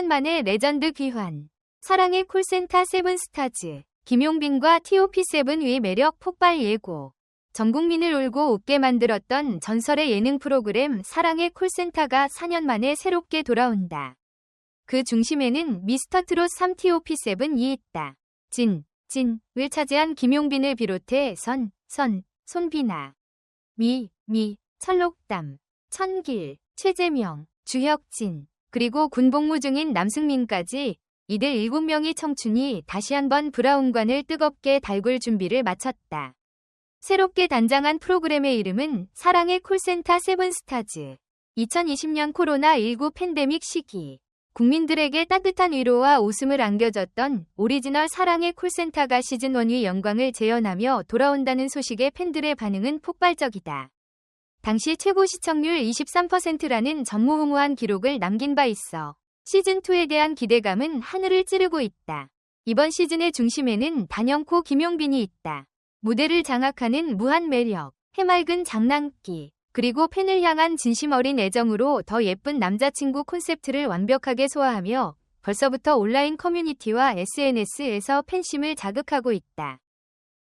만에 레전드 귀환. 사랑의 콜센터 세븐스타즈. 김용빈과 TOP7 위 매력 폭발 예고. 전 국민을 울고 웃게 만들었던 전설의 예능 프로그램 사랑의 콜센터가 4년 만에 새롭게 돌아온다. 그 중심에는 미스터트롯 3 TOP7이 있다. 진, 진 을 차지한 김용빈을 비롯해 선, 선, 손비나, 미, 미, 철록담, 천길, 최재명, 주혁진, 그리고 군복무 중인 남승민까지 이들 7명의 청춘이 다시 한번 브라운관을 뜨겁게 달굴 준비를 마쳤다. 새롭게 단장한 프로그램의 이름은 사랑의 콜센터 세븐스타즈. 2020년 코로나19 팬데믹 시기 국민들에게 따뜻한 위로와 웃음을 안겨줬던 오리지널 사랑의 콜센터가 시즌1위 영광을 재현하며 돌아온다는 소식에 팬들의 반응은 폭발적이다. 당시 최고 시청률 23%라는 전무후무한 기록을 남긴 바 있어 시즌2에 대한 기대감은 하늘을 찌르고 있다. 이번 시즌의 중심에는 단연코 김용빈이 있다. 무대를 장악하는 무한 매력, 해맑은 장난기, 그리고 팬을 향한 진심 어린 애정으로 더 예쁜 남자친구 콘셉트를 완벽하게 소화하며 벌써부터 온라인 커뮤니티와 SNS에서 팬심을 자극하고 있다.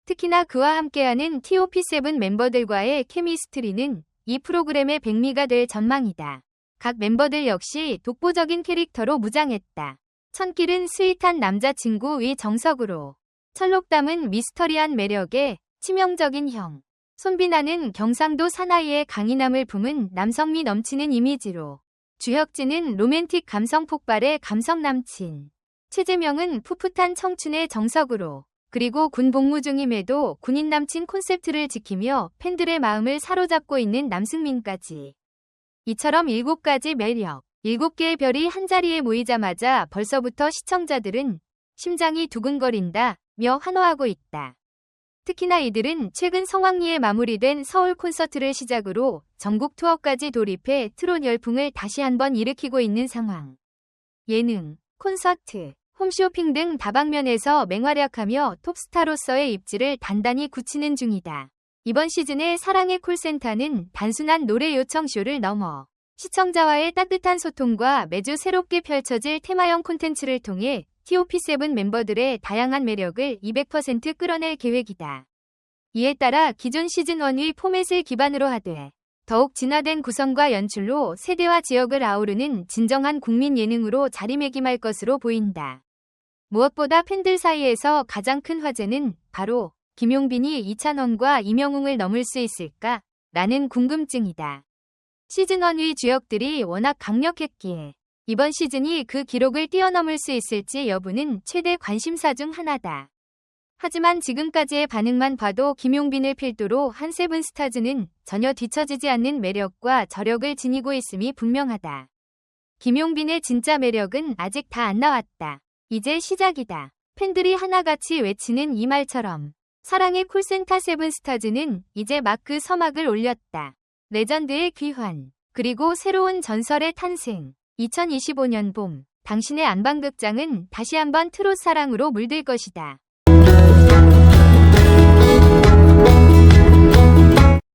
특히나 그와 함께하는 TOP7 멤버들과의 케미스트리는 이 프로그램의 백미가 될 전망이다. 각 멤버들 역시 독보적인 캐릭터로 무장했다. 천길은 스윗한 남자친구 위 정석으로, 철록담은 미스터리한 매력에 치명적인 형, 손비나는 경상도 사나이의 강인함을 품은 남성미 넘치는 이미지로, 주혁진은 로맨틱 감성 폭발의 감성 남친, 최재명은 풋풋한 청춘의 정석으로, 그리고 군 복무 중임에도 군인 남친 콘셉트를 지키며 팬들의 마음을 사로잡고 있는 남승민까지. 이처럼 7가지 매력, 7개의 별이 한자리에 모이자마자 벌써부터 시청자들은 심장이 두근거린다 며 환호하고 있다. 특히나 이들은 최근 성황리에 마무리된 서울 콘서트를 시작으로 전국 투어까지 돌입해 트롯 열풍을 다시 한번 일으키고 있는 상황. 예능, 콘서트, 홈쇼핑 등 다방면에서 맹활약하며 톱스타로서의 입지를 단단히 굳히는 중이다. 이번 시즌의 사랑의 콜센터는 단순한 노래 요청쇼를 넘어 시청자와의 따뜻한 소통과 매주 새롭게 펼쳐질 테마형 콘텐츠를 통해 TOP7 멤버들의 다양한 매력을 200% 끌어낼 계획이다. 이에 따라 기존 시즌1의 포맷을 기반으로 하되 더욱 진화된 구성과 연출로 세대와 지역을 아우르는 진정한 국민 예능으로 자리매김할 것으로 보인다. 무엇보다 팬들 사이에서 가장 큰 화제는 바로 김용빈이 이찬원과 이명웅을 넘을 수 있을까? 라는 궁금증이다. 시즌1의 주역들이 워낙 강력했기에 이번 시즌이 그 기록을 뛰어넘을 수 있을지 여부는 최대 관심사 중 하나다. 하지만 지금까지의 반응만 봐도 김용빈을 필두로 한 세븐스타즈는 전혀 뒤처지지 않는 매력과 저력을 지니고 있음이 분명하다. 김용빈의 진짜 매력은 아직 다 안 나왔다. 이제 시작이다. 팬들이 하나같이 외치는 이 말처럼 사랑의 콜센터 세븐스타즈는 이제 막 그 서막을 올렸다. 레전드의 귀환, 그리고 새로운 전설의 탄생. 2025년 봄, 당신의 안방극장은 다시 한번 트롯 사랑으로 물들 것이다.